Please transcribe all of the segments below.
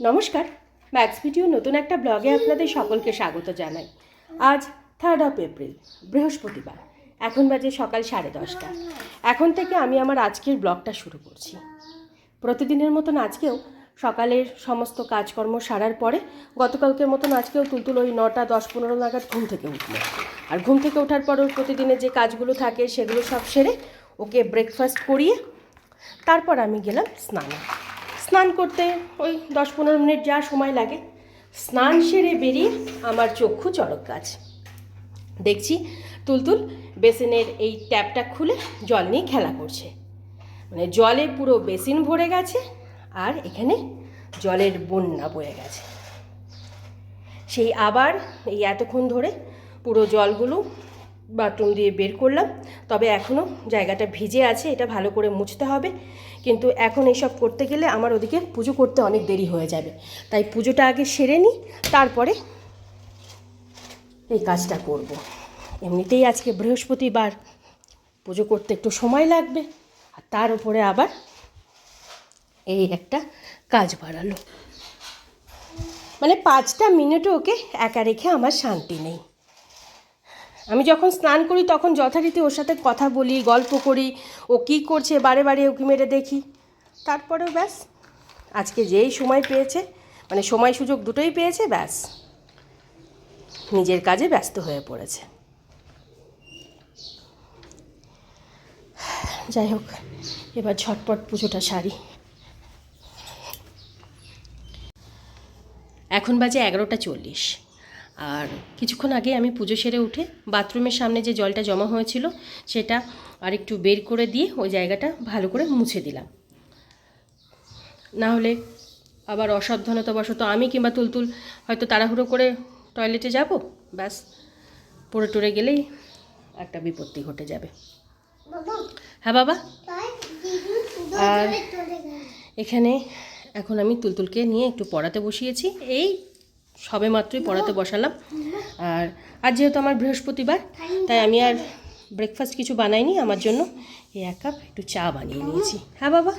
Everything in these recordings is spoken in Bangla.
নমস্কার। ম্যাক্স ভিডিও নতুন একটা ব্লগে আপনাদের সকলকে স্বাগত জানাই। আজ থার্ড অফ এপ্রিল বৃহস্পতিবার। এখন বাজে সকাল সাড়ে দশটা। এখন থেকে আমি আমার আজকের ব্লগটা শুরু করছি। প্রতিদিনের মতন আজকেও সকালের সমস্ত কাজকর্ম সারার পরে গতকালকের মতন আজকেও তুলতুল ওই নটা দশ পনেরো নাগাদ ঘুম থেকে উঠল। আর ঘুম থেকে ওঠার পর ওর প্রতিদিনের যে কাজগুলো থাকে সেগুলো সব সেরে ওকে ব্রেকফাস্ট করিয়ে তারপর আমি গেলাম স্নানে। স্নান করতে ওই দশ পনেরো মিনিট যা সময় লাগে, স্নান সেরে বেরিয়ে আমার চক্ষু চড়ক গাছ। দেখছি তুলতুল বেসিনের এই ট্যাপটা খুলে জল নিয়ে খেলা করছে। মানে জলে পুরো বেসিন ভরে গেছে আর এখানে জলের বন্যা বয়ে গেছে। সেই আবার এই এতক্ষণ ধরে পুরো জলগুলো বাথরুম দিয়ে বের করলাম, তবে এখনও জায়গাটা ভিজে আছে, এটা ভালো করে মুছতে হবে। কিন্তু এখন এইসব করতে গেলে আমার ওদিকে পুজো করতে অনেক দেরি হয়ে যাবে। তাই পুজোটা আগে সেরে নিই, তারপরে এই কাজটা করব। এমনিতেই আজকে বৃহস্পতিবার, পুজো করতে একটু সময় লাগবে, আর তার উপরে আবার এই একটা কাজ বাড়ালো। মানে পাঁচটা মিনিটও ওকে একা রেখে আমার শান্তি নেই। আমি যখন স্নান করি তখন যথারীতি ওর সাথে কথা বলি, গল্প করি, ও কী করছে, বারে বারে উকি মেরে দেখি। তারপরেও ব্যাস, আজকে যেই সময় পেয়েছে মানে সময় সুযোগ দুটোই পেয়েছে, ব্যাস। নিজের কাজে ব্যস্ত হয়ে পড়েছে। যাই হোক, এবার ঝটপট পুজোটা সারি। এখন বাজে এগারোটা চল্লিশ। আর কিছুক্ষণ আগে আমি পুজো সেরে উঠে বাথরুমের সামনে যে জলটা জমা হয়েছিল সেটা আর একটু বের করে দিয়ে ওই জায়গাটা ভালো করে মুছে দিলাম। না হলে আবার অসাবধানতাবশত আমি কিংবা তুলতুল হয়তো তাড়াহুড়ো করে টয়লেটে যাব ব্যাস পড়ে টরে গেলেই একটা বিপত্তি ঘটে যাবে। হ্যাঁ বাবা? আর এখানে এখন আমি তুলতুলকে নিয়ে একটু পড়াতে বসিয়েছি। এই সবে মাত্রই পড়াতে বসালাম। আর আজ যেহেতু আমার বৃহস্পতিবার তাই আমি আর ব্রেকফাস্ট কিছু বানাইনি আমার জন্য এই এক কাপ একটু চা বানিয়ে নিয়েছি। হ্যাঁ বাবা.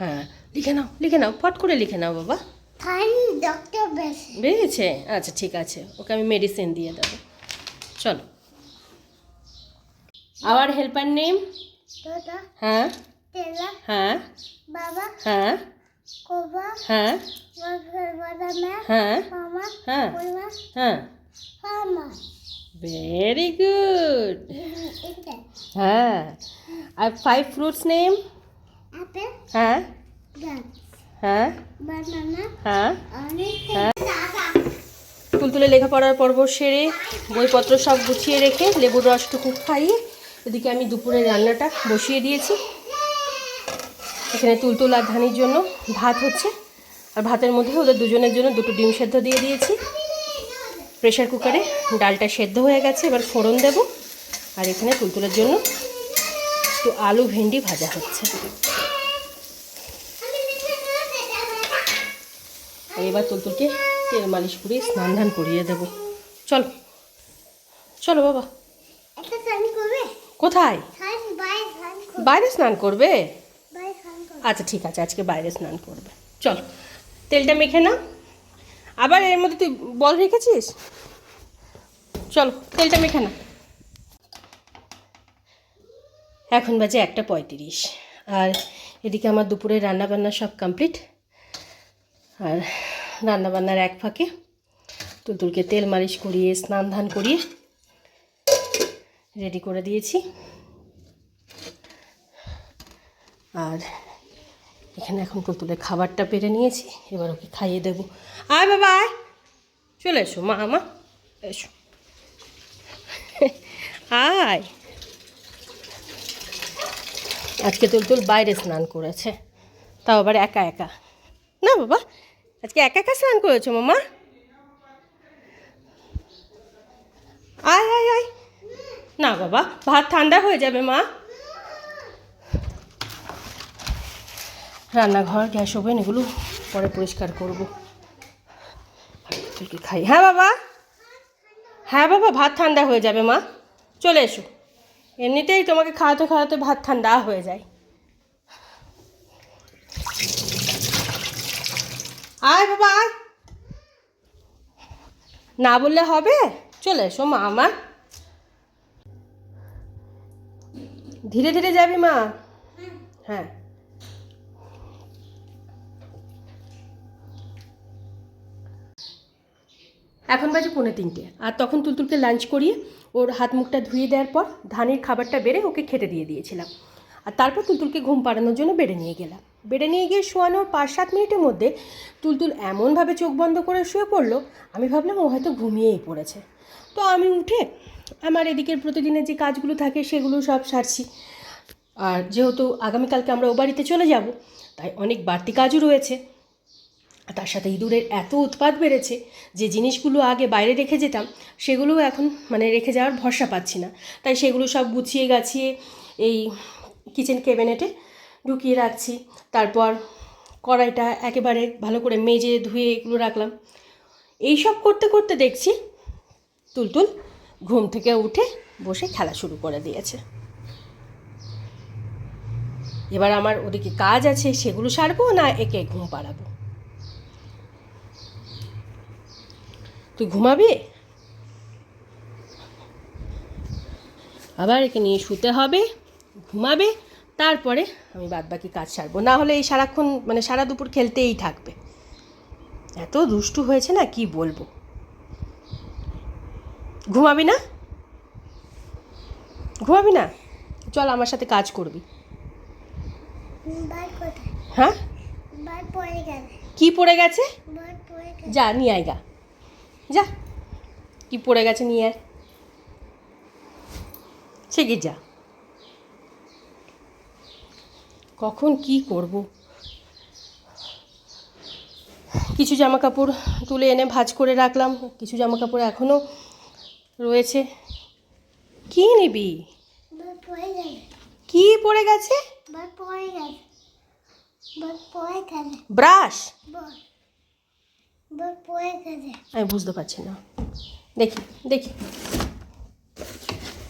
হ্যাঁ লিখে নাও লিখে নাও ফট করে লিখে নাও বাবা. বেরিয়েছে? আচ্ছা ঠিক আছে ওকে আমি মেডিসিন দিয়ে দেবো। চলো। আওয়ার হেল্পার নেম হ্যাঁ? হ্যাঁ? বাবা। হ্যাঁ? হ্যাঁ। হ্যাঁ। হ্যাঁ। হ্যাঁ. ভেরি গুড হ্যাঁ। আর ফাইভ ফ্রুটস নেম হ্যাঁ। হ্যাঁ। হ্যাঁ। হ্যাঁ। তুলতুলে লেখাপড়ার পর্ব সেরে বইপত্র সব গুছিয়ে রেখে লেবুর রসটুকু খাইয়ে এদিকে আমি দুপুরের রান্নাটা বসিয়ে দিয়েছি। এখানে তুলতুল আর ধানির জন্য ভাত হচ্ছে। আর ভাতের মধ্যে ওদের দুজনের জন্য দুটো ডিম সেদ্ধ দিয়ে দিয়েছি। প্রেশার কুকারে ডালটা সেদ্ধ হয়ে গেছে এবার ফোড়ন দেব। আর এখানে তুলতুলের জন্য একটু আলু ভেন্ডি ভাজা হচ্ছে। এবার তুলতুলকে তেল মালিশ করে স্নান ধান করিয়ে দেবো। চলো চলো বাবা। কোথায়? বাইরে স্নান করবে বাইরে স্নান করবে বাইরে স্নান করবে আচ্ছা ঠিক আছে, আজকে বাইরে স্নান করবে। চল, তেলটা মেখে না আবার এর মধ্যে তুই বল রেখেছিস? চলো, তেলটা মেখে না এখন বাজে একটা পঁয়ত্রিশ, আর এদিকে আমার দুপুরে রান্নাবান্না সব কমপ্লিট আর রান্নাবান্নার এক ফাঁকে তুলতুলকে তেল মালিশ করিয়ে, স্নান ধান করিয়ে রেডি করে দিয়েছি। আর এখানে এখন তুলতুলের খাবারটা পেরে নিয়েছি, এবার ওকে খাইয়ে দেবো। আয় বাবা, আয়। চলে এসো, মা আমা এসো। আয়। আজকে তুলতুল বাইরে স্নান করেছে, তাও আবার একা একা। না বাবা, আজকে একা একা স্নান করেছ, মামা? আয় আয় আয়। না বাবা, ভাত ঠান্ডা হয়ে যাবে, মা। রান্নাঘর, গ্যাস ওভেন এগুলো পরে পরিষ্কার করব। খাই। হ্যাঁ বাবা? হ্যাঁ বাবা, ভাত ঠান্ডা হয়ে যাবে মা। চলে এসো। এমনিতেই তোমাকে খাওয়াতে খাওয়াতে ভাত ঠান্ডা হয়ে যায়। আয় বাবা না বললে হবে? চলে এসো মা আমার ধীরে ধীরে যাবি মা। হ্যাঁ। এখন বাজে পৌনে তিনটে। আর তখন তুলতুলকে লাঞ্চ করিয়ে ওর হাত মুখটা ধুয়ে দেওয়ার পর ধানের খাবারটা বেড়ে ওকে খেতে দিয়ে দিয়েছিলাম। আর তারপর তুলতুলকে ঘুম পাড়ানোর জন্য বেড়ে নিয়ে গেলাম। বেড়ে নিয়ে গিয়ে শোয়ানোর পাঁচ সাত মিনিটের মধ্যে তুলতুল এমনভাবে চোখ বন্ধ করে শুয়ে পড়ল, আমি ভাবলাম ও হয়তো ঘুমিয়েই পড়েছে। তো আমি উঠে আমার এদিকের প্রতিদিনের যে কাজগুলো থাকে সেগুলো সব সারছি। আর যেহেতু আগামীকালকে আমরা ও বাড়িতে চলে যাব, তাই অনেক বাড়তি কাজও রয়েছে। তার সাথে ইঁদুরের এত উৎপাত বেড়েছে যে জিনিসগুলো আগে বাইরে রেখে যেতাম, সেগুলোও এখন মানে রেখে যাওয়ার ভরসা পাচ্ছি না। তাই সেগুলো সব গুছিয়ে গাছিয়ে এই কিচেন ক্যাবিনেটে ঢুকিয়ে রাখছি। তারপর কড়াইটা একেবারে ভালো করে মেজে ধুয়ে এগুলো রাখলাম। এই সব করতে করতে দেখছি তুলতুল ঘুম থেকে উঠে বসে খেলা শুরু করে দিয়েছে। এবার আমার ওদিকে কাজ আছে, সেগুলো সারবো না একে ঘুম পাড়াবো? তুই ঘুমাবি? আবার একে নিয়ে শুতে হবে ঘুমাবে তারপরে আমি বাদ বাকি কাজ সারবো। না হলে এই সারাক্ষণ মানে সারা দুপুর খেলতেই থাকবে। এত দুষ্টু হয়েছে না কি বলব? ঘুমাবি না? ঘুমাবি না? চল আমার সাথে কাজ করবি। হ্যাঁ? কি পড়ে গেছে? যা নিয়ে আয় গা। যা। কি পড়ে গেছে নিয়ে আর সে কি যা। কখন কি করব? কিছু জামা কাপড় তুলে এনে ভাঁজ করে রাখলাম। কিছু জামা কাপড় এখনও রয়েছে। কি নিবি? কি পড়ে গেছে? ব্রাশ। আমি বুঝতে পারছি না। দেখি দেখি।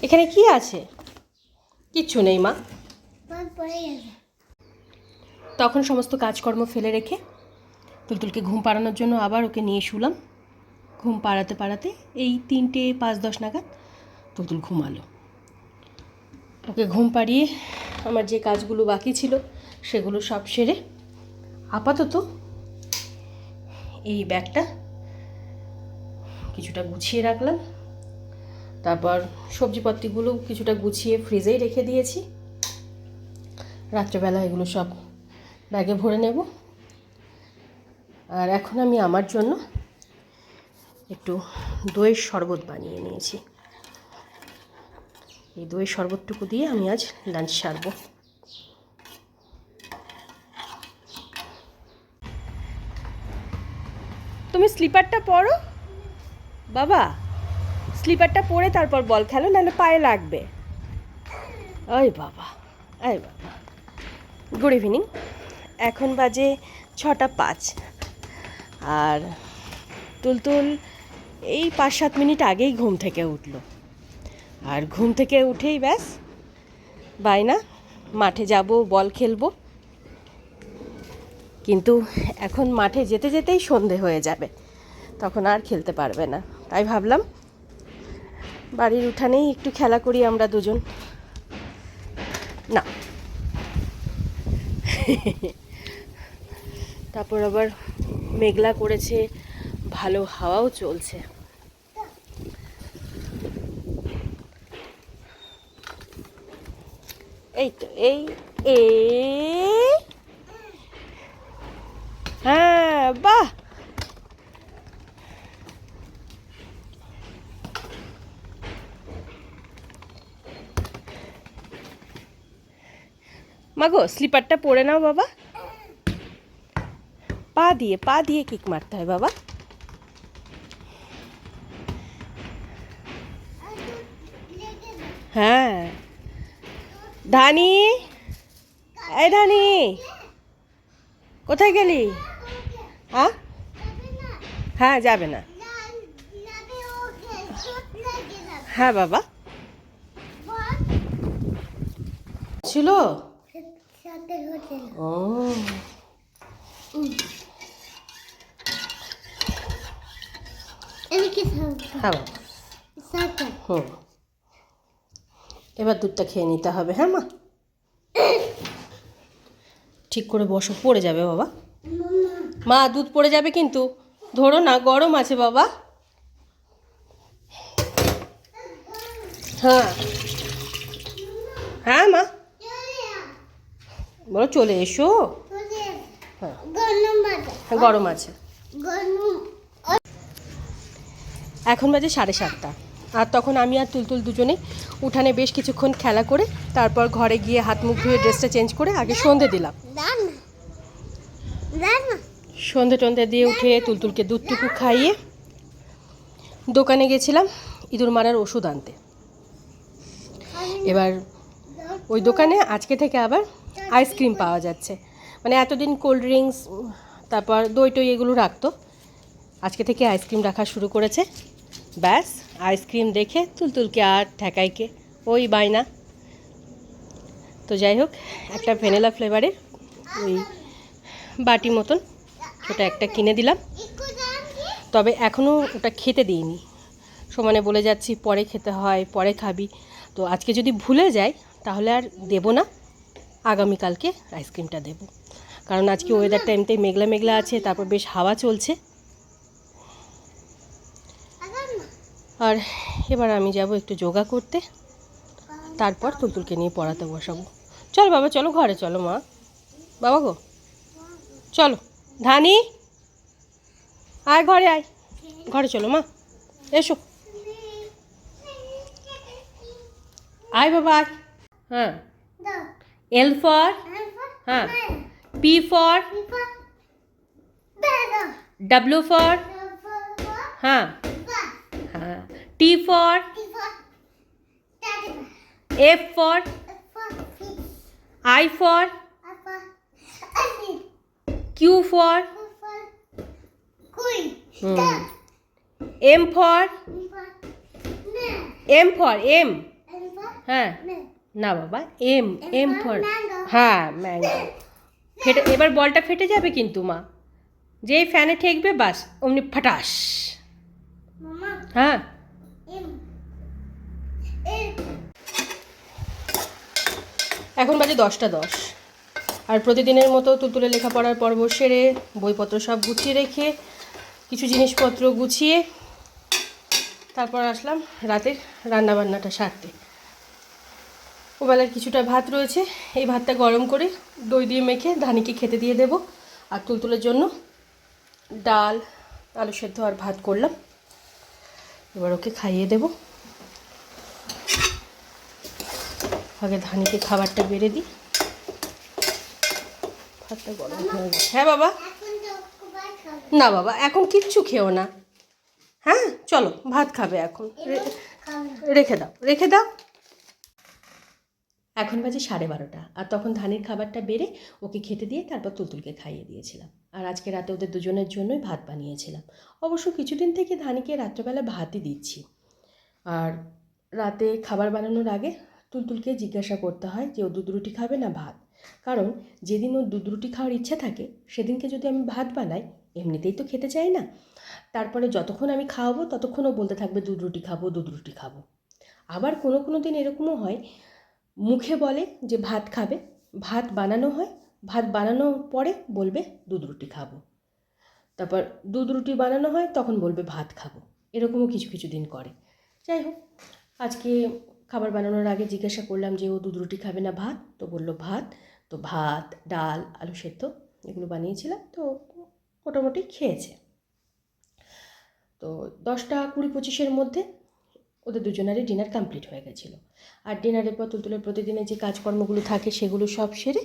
এখানে কি আছে? কিচ্ছু নেই মা। তখন সমস্ত কাজকর্ম ফেলে রেখে তুলতুলকে ঘুম পাড়ানোর জন্য আবার ওকে নিয়ে শুলাম। ঘুম পাড়াতে পাড়াতে এই তিনটে পাঁচ দশ নাগাদ তুলতুল ঘুমালো। ওকে ঘুম পাড়িয়ে আমার যে কাজগুলো বাকি ছিল সেগুলো সব সেরে আপাতত এই ব্যাগটা কিছুটা গুছিয়ে রাখলাম। তারপর সবজিপত্রগুলো কিছুটা গুছিয়ে ফ্রিজেই রেখে দিয়েছি। রাত্রেবেলা এগুলো সব ব্যাগে ভরে নেব। আর এখন আমি আমার জন্য একটু দইয়ের শরবত বানিয়ে নিয়েছি। এই দইয়ের শরবতটুকু দিয়ে আমি আজ লাঞ্চ সারবো। তুমি স্লিপারটা পরো। বাবা, স্লিপারটা পরে তারপর বল খেলো, নাহলে পায়ে লাগবে। ওই বাবা, এই বাবা। গুড ইভিনিং এখন বাজে ছটা পাঁচ। আর তুলতুল এই পাঁচ সাত মিনিট আগেই ঘুম থেকে উঠল। আর ঘুম থেকে উঠেই ব্যাস বাইনা মাঠে যাব, বল খেলব। কিন্তু এখন মাঠে যেতে যেতেই সন্ধে হয়ে যাবে। তখন আর খেলতে পারবে না। তাই ভাবলাম, বাড়ির উঠানেই একটু খেলা করি আমরা দুজন। না। তারপর আবার মেঘলা করেছে, ভালো হাওয়াও চলছে। এই তো, এই, এ বাহ। মাগো স্লিপারটা পরে নাও বাবা। পা দিয়ে পা দিয়ে কিক মারতে হয় বাবা। হ্যাঁ। ধানি? এই ধানি, কোথায় গেলি? হ্যাঁ? হ্যাঁ যাবে না। হ্যাঁ বাবা। ছিল? ও। হ্যাঁ হুম এবার দুধটা খেয়ে নিতে হবে হ্যাঁ মা? ঠিক করে বসো, পড়ে যাবে, বাবা। মা দুধ পড়ে যাবে কিন্তু। ধরো না গরম আছে বাবা। হ্যাঁ। হ্যাঁ মা। বলো চলে এসো। হ্যাঁ। হ্যাঁ, গরম আছে। এখন বাজে সাড়ে সাতটা। আর তখন আমি আর তুলতুল দুজনে উঠানে বেশ কিছুক্ষণ খেলা করে তারপর ঘরে গিয়ে হাত মুখ ধুয়ে ড্রেসটা চেঞ্জ করে আগে সন্ধে দিলাম। সন্ধে টন্ধে দিয়ে উঠে তুলতুলকে দুধটুকু খাইয়ে দোকানে গেছিলাম ইঁদুর মারার ওষুধ আনতে। এবার ওই দোকানে আজকে থেকে আবার আইসক্রিম পাওয়া যাচ্ছে। মানে এতদিন কোল্ড ড্রিঙ্কস, তারপর দই টই এগুলো রাখতো। আজকে থেকে আইসক্রিম রাখা শুরু করেছে। ব্যাস, আইসক্রিম দেখে তুলতুলকে আর ঠেকাইকে, ওই বায়না। তো যাই হোক, একটা ভ্যানিলা ফ্লেভারের ওই বাটি মতন ওটা একটা কিনে দিলাম। তবে এখনও ওটা খেতে দিইনি। সমানে বলে যাচ্ছি, পরে খেতে হয়, পরে খাবি। তো আজকে যদি ভুলে যাই, তাহলে আর দেবো না। আগামীকালকে আইসক্রিমটা দেব। কারণ আজকে ওয়েদারটা এমনিতেই মেঘলা মেঘলা আছে, তারপর বেশ হাওয়া চলছে। আর এবার আমি যাব একটু যোগা করতে। তারপর তুলতুলকে নিয়ে পড়াতে বসাবো। চল বাবা, চলো ঘরে, চলো মা। বাবা গো, চলো। ধানি? আয় ঘরে আয়। ঘরে চলো, মা। এসো। আয় বাবা, আয়। হ্যাঁ। এল ফর হ্যাঁ। পি ফর ডাব্লিউ ফর হ্যাঁ। হ্যাঁ। T for F for I for Q for. M for? M for, M. হ্যাঁ। না বাবা, এম এম ফর। হ্যাঁ ম্যাঙ্গো। ফেটে, এবার বলটা ফেটে যাবে কিন্তু, মা। যেই ফ্যানে ঠেকবে, বাস, অমনি ফাটাস। হ্যাঁ। এখন বাজে দশটা দশ। আর প্রতিদিনের মতো তুলতুলে লেখাপড়ার পর্ব সেরে বইপত্র সব গুছিয়ে রেখে কিছু জিনিসপত্র গুছিয়ে তারপর আসলাম রাতের রান্নাবান্নাটা সারতে। ওবেলার কিছুটা ভাত রয়েছে, এই ভাতটা গরম করে দই দিয়ে মেখে ধানিকে খেতে দিয়ে দেব আর তুলতুলের জন্য ডাল, আলু সেদ্ধ আর ভাত করলাম। এবার ওকে খাইয়ে দেবো। আগে ধানিকে খাবারটা বেড়ে দিই। ভাতটা গরম হয়ে গেছে। হ্যাঁ বাবা। না বাবা এখন কিচ্ছু খেও না। হ্যাঁ চলো ভাত খাবে এখন। রে- রেখে দাও রেখে দাও। এখন বাজে সাড়ে বারোটা আর তখন ধানের খাবারটা বেড়ে ওকে খেতে দিয়ে তারপর তুলতুলকে খাইয়ে দিয়েছিলাম। আর আজকে রাতে ওদের দুজনের জন্যই ভাত বানিয়েছিলাম। অবশ্য কিছুদিন থেকে ধানিকে রাত্রেবেলা ভাতই দিচ্ছি। আর রাতে খাবার বানানোর আগে তুলতুলকে জিজ্ঞাসা করতে হয় যে ও দুধ রুটি খাবে না ভাত? কারণ যেদিন ওর দুধ রুটি খাওয়ার ইচ্ছা থাকে, সেদিনকে যদি আমি ভাত বানাই, এমনিতেই তো খেতে চাই না। তারপরে যতক্ষণ আমি খাওয়াবো, ততক্ষণ ও বলতে থাকবে দুধ রুটি খাব দুধ রুটি খাব। আবার কোনো কোনো দিন এরকমও হয়, মুখে বলে যে ভাত খাবে, ভাত বানানো হয়, ভাত বানানোর পরে বলবে দুধ রুটি খাব। তারপর দুধ রুটি বানানো হয়, তখন বলবে, ভাত খাব। এরকমও কিছু কিছু দিন করে। যাই হোক, আজকে খাবার বানানোর আগে জিজ্ঞাসা করলাম যে, ও দুধ রুটি খাবে না ভাত? তো বলল, ভাত। তো ভাত, ডাল, আলু সেদ্ধ এগুলো বানিয়েছিলাম, তো মোটামুটি খেয়েছে। তো দশটা কুড়ি পঁচিশের মধ্যে ওদের দুজনেরই ডিনার কমপ্লিট হয়ে গেছিল। আর ডিনারের পর তুলতুলের প্রতিদিনের যে কাজকর্মগুলো থাকে সেগুলো সব সেরে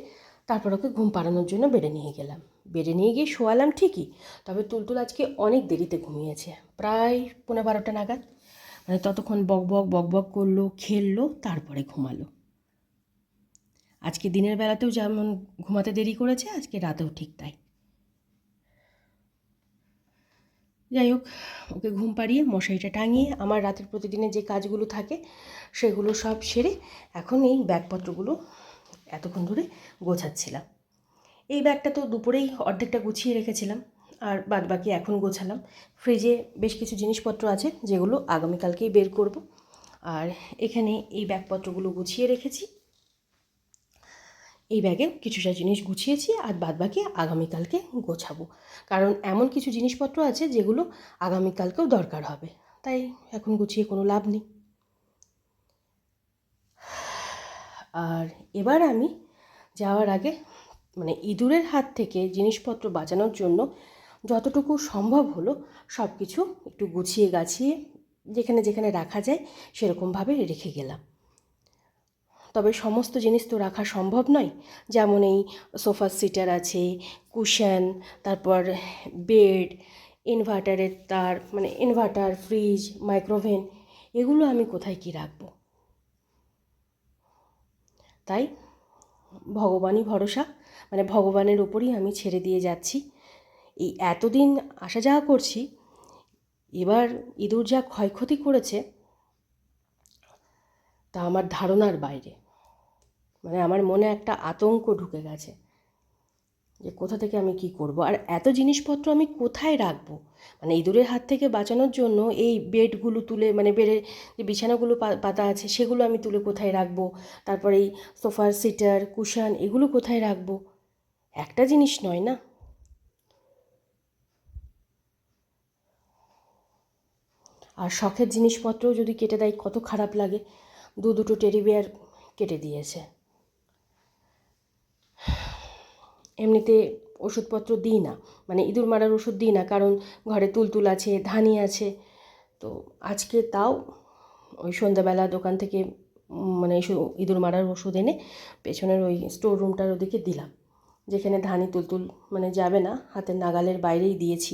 তারপর ওকে ঘুম পাড়ানোর জন্য বেডে নিয়ে গেলাম। বেডে নিয়ে গিয়ে শোয়ালাম ঠিকই, তবে তুলতুল আজকে অনেক দেরিতে ঘুমিয়েছে, প্রায় পনেরো বারোটা নাগাদ। মানে ততক্ষণ বক বক বক বক করল, খেললো, তারপরে ঘুমালো। আজকে দিনের বেলাতেও যেমন ঘুমাতে দেরি করেছে, আজকে রাতেও ঠিক তাই। যাই হোক, ওকে ঘুম পাড়িয়ে মশারিটা টাঙিয়ে আমার রাতের প্রতিদিনের যে কাজগুলো থাকে, সেগুলো সব সেরে এখন এই ব্যাগপত্রগুলো এতক্ষণ ধরে গোছাচ্ছিলাম। এই ব্যাগটা তো দুপুরেই অর্ধেকটা গুছিয়ে রেখেছিলাম, আর বাদ বাকি এখন গোছালাম। ফ্রিজে বেশ কিছু জিনিসপত্র আছে, যেগুলো আগামীকালকেই বের করব। আর এখানে এই ব্যাগপত্রগুলো গুছিয়ে রেখেছি। এই ব্যাগে কিছুটা জিনিস গুছিয়েছি আর বাদ বাকি আগামীকালকে গোছাবো। কারণ এমন কিছু জিনিসপত্র আছে যেগুলো আগামীকালকেও দরকার হবে। তাই এখন গুছিয়ে কোনো লাভ নেই। আর এবার আমি যাওয়ার আগে মানে ইঁদুরের হাত থেকে জিনিসপত্র বাঁচানোর জন্য যতটুকু সম্ভব হলো সব কিছু একটু গুছিয়ে গাছিয়ে যেখানে যেখানে রাখা যায় সেরকমভাবে রেখে গেলাম। তবে সমস্ত জিনিস তো রাখা সম্ভব নয়। যেমন এই সোফা সিটার আছে, কুশন, তারপর বেড, ইনভার্টারের তার মানে ইনভার্টার, ফ্রিজ, মাইক্রোভেন, এগুলো আমি কোথায় কি রাখব? তাই ভগবানই ভরসা মানে ভগবানের ওপরই আমি ছেড়ে দিয়ে যাচ্ছি। এই এতদিন আসা যাওয়া করছি, এবার ইঁদুর যা ক্ষয়ক্ষতি করেছে তা আমার ধারণার বাইরে। মানে আমার মনে একটা আতঙ্ক ঢুকে গেছে যে কোথা থেকে আমি কি করব? আর এত জিনিসপত্র আমি কোথায় রাখব? মানে ইঁদুরের হাত থেকে বাঁচানোর জন্য এই বেডগুলো তুলে মানে বেডের যে বিছানাগুলো পাতা আছে সেগুলো আমি তুলে কোথায় রাখব? তারপর এই সোফার সিটার, কুশন এগুলো কোথায় রাখব? একটা জিনিস নয় না? আর শখের জিনিসপত্রও যদি কেটে দেয় কত খারাপ লাগে। দু দুটো টেডি বিয়ার কেটে দিয়েছে। এমনিতে ওষুধপত্র দিই না মানে ইঁদুর মারার ওষুধ দিই না, কারণ ঘরে তুলতুল আছে ধানি আছে। তো আজকে তাও ওই সন্ধ্যাবেলা দোকান থেকে মানে ইঁদুর মারার ওষুধ এনে পেছনের ওই স্টোর রুমটার ওদিকে দিলাম। যেখানে ধানি তুলতুল মানে যাবে না, হাতের নাগালের বাইরেই দিয়েছি।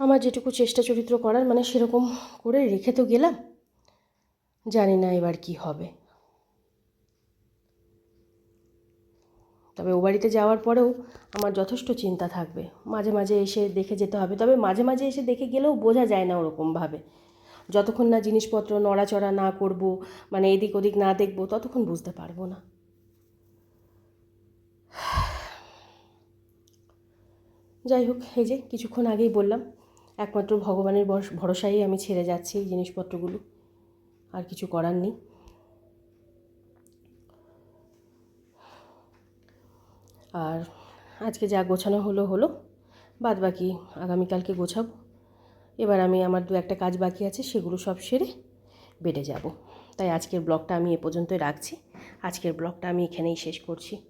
আমার যেটুকু চেষ্টা চরিত্র করার মানে সেরকম করে রেখে তো গেলাম। জানি না এবার কি হবে। তবে ও বাড়িতে যাওয়ার পরেও আমার যথেষ্ট চিন্তা থাকবে। মাঝে মাঝে এসে দেখে যেতে হবে। তবে মাঝে মাঝে এসে দেখে গেলেও বোঝা যায় না ওরকমভাবে। যতক্ষণ না জিনিসপত্র নড়াচড়া না করব মানে এদিক ওদিক না দেখব, ততক্ষণ বুঝতে পারব না। যাই হোক, এই যে কিছুক্ষণ আগেই বললাম একমাত্র ভগবানের ভরস- ভরসায় আমি ছেড়ে যাচ্ছি এই জিনিসপত্রগুলো। আর কিছু করার নেই। আর আজকে যা গোছানো হলো হলো। বাদ বাকি আগামীকালকে গোছাবো। এবার আমি আমার দু একটা কাজ বাকি আছে, সেগুলো সব সেরে বেডে যাব। তাই আজকের ব্লগটা আমি এ পর্যন্তই রাখছি। আজকের ব্লগটা আমি এখানেই শেষ করছি।